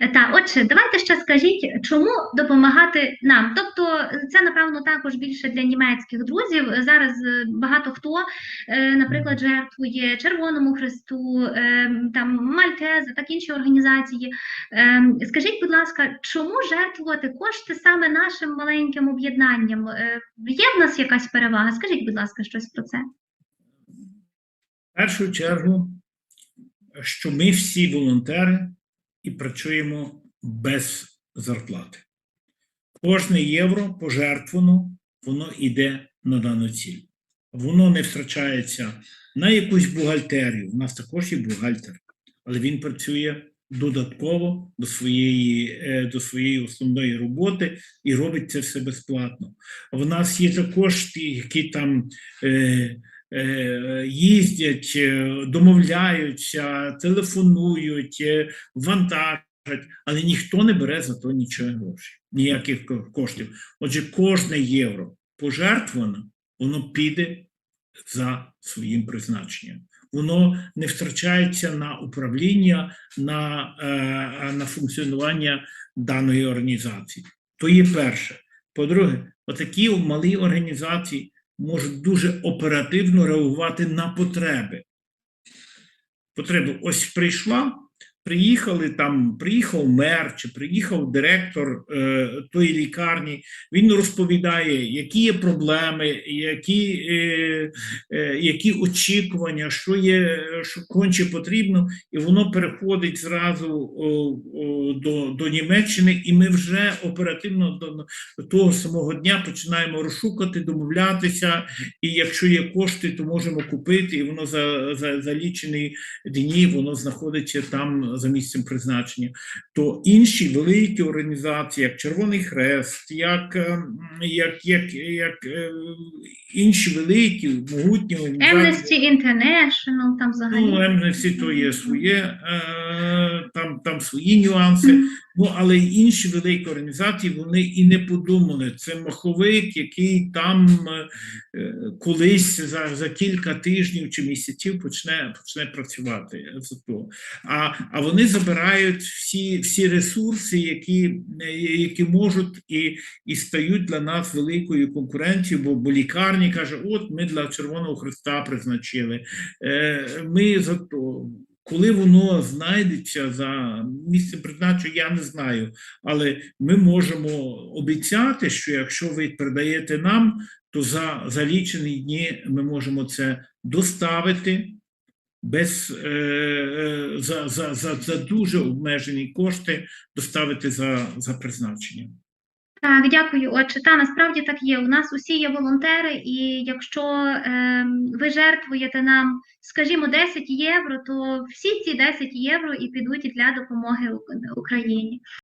Е, Так, отже, давайте ще скажіть, чому допомагати нам? Тобто, це напевно також більше для німецьких друзів. Зараз е, багато хто, е, наприклад, жертвує Червоному Христу, там Мальтези, так інші організації. Скажіть, будь ласка, чому жертвувати кошти саме нашим маленьким об'єднанням? Є в нас якась перевага? Скажіть, будь ласка, щось про це. В першу чергу, що ми всі волонтери і працюємо без зарплати. Кожне євро пожертвовано, воно йде на дану ціль. Воно не втрачається на якусь бухгалтерію. У нас також є бухгалтер, але він працює додатково до своєї, е, до своєї основної роботи і робить це все безплатно. В нас є також ті, які там. Е, їздять, е, домовляються, телефонують, е, вантажать, але ніхто не бере за то нічого грошей, ніяких коштів. Отже, кожне євро пожертвовано, воно піде за своїм призначенням. Воно не втрачається на управління, на, е, на функціонування даної організації. То є перше. По-друге, отакі малі організації можуть дуже оперативно реагувати на потреби. Потреба ось прийшла, приїхали там, приїхав мер чи приїхав директор е, тої лікарні. Він розповідає, які є проблеми, які, е, е, які очікування, що є, що конче потрібно, і воно переходить зразу о, о, до, до Німеччини, і ми вже оперативно до, того самого дня починаємо розшукати, домовлятися. І якщо є кошти, то можемо купити, і воно за, за, за лічені дні воно знаходиться там за місцем призначення. То інші великі організації, як Червоний Хрест, як, ем, як, як, як е, інші великі, могутні організації. Amnesty International, там взагалі. Ну, Amnesty то є своє, е, там, там свої нюанси. Ну, але інші великі організації вони і не подумали. Це маховик, який там е, е, колись за, за кілька тижнів чи місяців почне, почне працювати. за. А, а вони забирають всі, всі ресурси, які, е, які можуть і, і стають для нас великою конкуренцією, бо, бо лікарні каже, от ми для Червоного Христа призначили. Ми за то. Коли воно знайдеться за місцем призначення, я не знаю. Але ми можемо обіцяти, що якщо ви передаєте нам, то за, за лічені дні ми можемо це доставити без е, е, за, за, за, за дуже обмежені кошти, доставити за, за призначенням. Так, дякую. Отже, та насправді так є. У нас усі є волонтери, і якщо е, ви жертвуєте нам, скажімо, 10 євро, то всі ці 10 євро і підуть для допомоги Ук- Україні.